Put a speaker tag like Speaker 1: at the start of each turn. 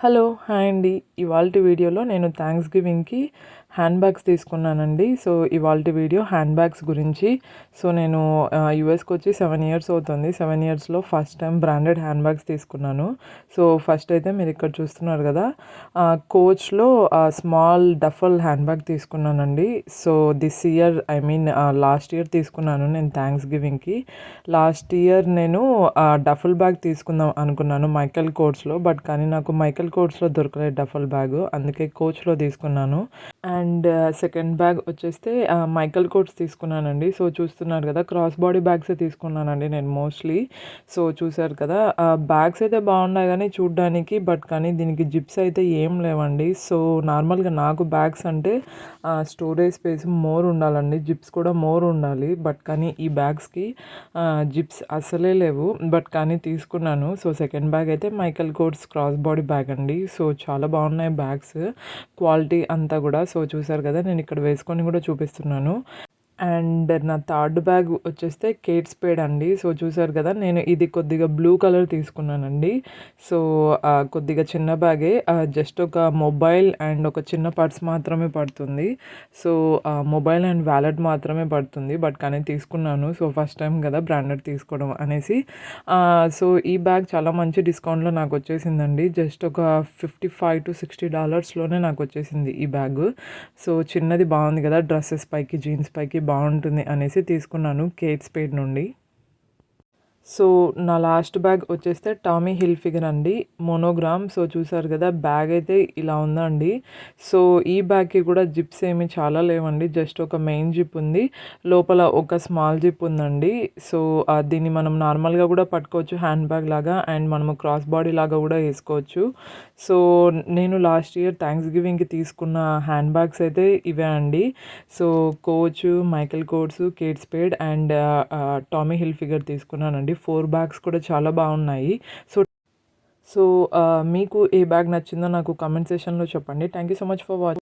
Speaker 1: Hello hi అండి. ఇవాళ వీడియోలో నేను థ్యాంక్స్ గివింగ్కి హ్యాండ్ బ్యాగ్స్ తీసుకున్నానండి. సో ఇవాళ వీడియో హ్యాండ్ బ్యాగ్స్ గురించి. సో నేను యూఎస్కి వచ్చి సెవెన్ ఇయర్స్ అవుతుంది. సెవెన్ ఇయర్స్లో first time branded hand bags తీసుకున్నాను. సో ఫస్ట్ అయితే మీరు ఇక్కడ చూస్తున్నారు కదా కోచ్లో స్మాల్ డఫల్ హ్యాండ్ బ్యాగ్ తీసుకున్నానండి. So this year I mean last year తీసుకున్నాను నేను థ్యాంక్స్ గివింగ్కి లాస్ట్ ఇయర్ నేను డఫల్ బ్యాగ్ తీసుకుందాం అనుకున్నాను మైకల్ కోర్స్లో బట్ కానీ నాకు మైకల్ కోర్స్లో దొరకలేదు డఫల్ బ్యాగ్ అందుకే కోచ్లో తీసుకున్నాను. అండ్ సెకండ్ బ్యాగ్ వచ్చేస్తే మైకల్ కోట్స్ తీసుకున్నానండి. సో చూస్తున్నారు కదా క్రాస్ బాడీ బ్యాగ్సే తీసుకున్నానండి నేను మోస్ట్లీ. సో చూసారు కదా బ్యాగ్స్ అయితే బాగున్నాయి కానీ చూడ్డానికి బట్ కానీ దీనికి జిప్స్ అయితే ఏం లేవండి. సో నార్మల్గా నాకు బ్యాగ్స్ అంటే స్టోరేజ్ స్పేస్ మోర్ ఉండాలండి. జిప్స్ కూడా మోర్ ఉండాలి. బట్ కానీ ఈ బ్యాగ్స్కి జిప్స్ అసలే లేవు. బట్ కానీ తీసుకున్నాను. సో సెకండ్ బ్యాగ్ అయితే Michael Kors cross body bag అండి. సో చాలా బాగున్నాయి బ్యాగ్స్. క్వాలిటీ అంతా కూడా సో చూసారు కదా నేను ఇక్కడ వేసుకొని కూడా చూపిస్తున్నాను. అండ్ నా థర్డ్ బ్యాగ్ వచ్చేస్తే కేట్ స్పేడ్ అండి. సో చూసారు కదా నేను ఇది కొద్దిగా బ్లూ కలర్ తీసుకున్నానండి. సో కొద్దిగా చిన్న బ్యాగే జస్ట్ ఒక మొబైల్ అండ్ ఒక చిన్న పర్స్ మాత్రమే పడుతుంది. సో మొబైల్ అండ్ వ్యాలెట్ మాత్రమే పడుతుంది. బట్ కానీ తీసుకున్నాను. సో ఫస్ట్ టైం కదా బ్రాండెడ్ తీసుకోవడం అనేసి. సో ఈ బ్యాగ్ చాలా మంచి డిస్కౌంట్లో నాకు వచ్చేసిందండి. జస్ట్ ఒక ఫిఫ్టీ ఫైవ్ టు సిక్స్టీ డాలర్స్లోనే నాకు వచ్చేసింది ఈ బ్యాగ్. సో చిన్నది బాగుంది కదా డ్రెస్సెస్ పైకి జీన్స్ పైకి బాగుంటుంది అనేసి తీసుకున్నాను కేట్ స్పేడ్ నుండి. సో నా లాస్ట్ బ్యాగ్ వచ్చేస్తే టామీ హిల్ ఫిగర్ అండి. మోనోగ్రామ్. సో చూసారు కదా బ్యాగ్ అయితే ఇలా ఉందండి. సో ఈ బ్యాగ్కి కూడా జిప్స్ ఏమి చాలా లేవండి. జస్ట్ ఒక మెయిన్ జిప్ ఉంది. లోపల ఒక స్మాల్ జిప్ ఉందండి. సో దీన్ని మనం నార్మల్గా కూడా పట్టుకోవచ్చు హ్యాండ్ బ్యాగ్ లాగా. అండ్ మనము క్రాస్ బాడీ లాగా కూడా వేసుకోవచ్చు. సో నేను లాస్ట్ ఇయర్ థ్యాంక్స్ గివింగ్కి తీసుకున్న హ్యాండ్ బ్యాగ్స్ అయితే ఇవే అండి. So Coach Michael Kors Kate Spade and Tommy Hilfiger తీసుకున్నానండి. ఫోర్ బ్యాగ్స్ కూడా చాలా బాగున్నాయి. సో సో మీకు ఏ బ్యాగ్ నచ్చిందో నాకు కమెంట్ సెషన్లో చెప్పండి. Thank you so much for watching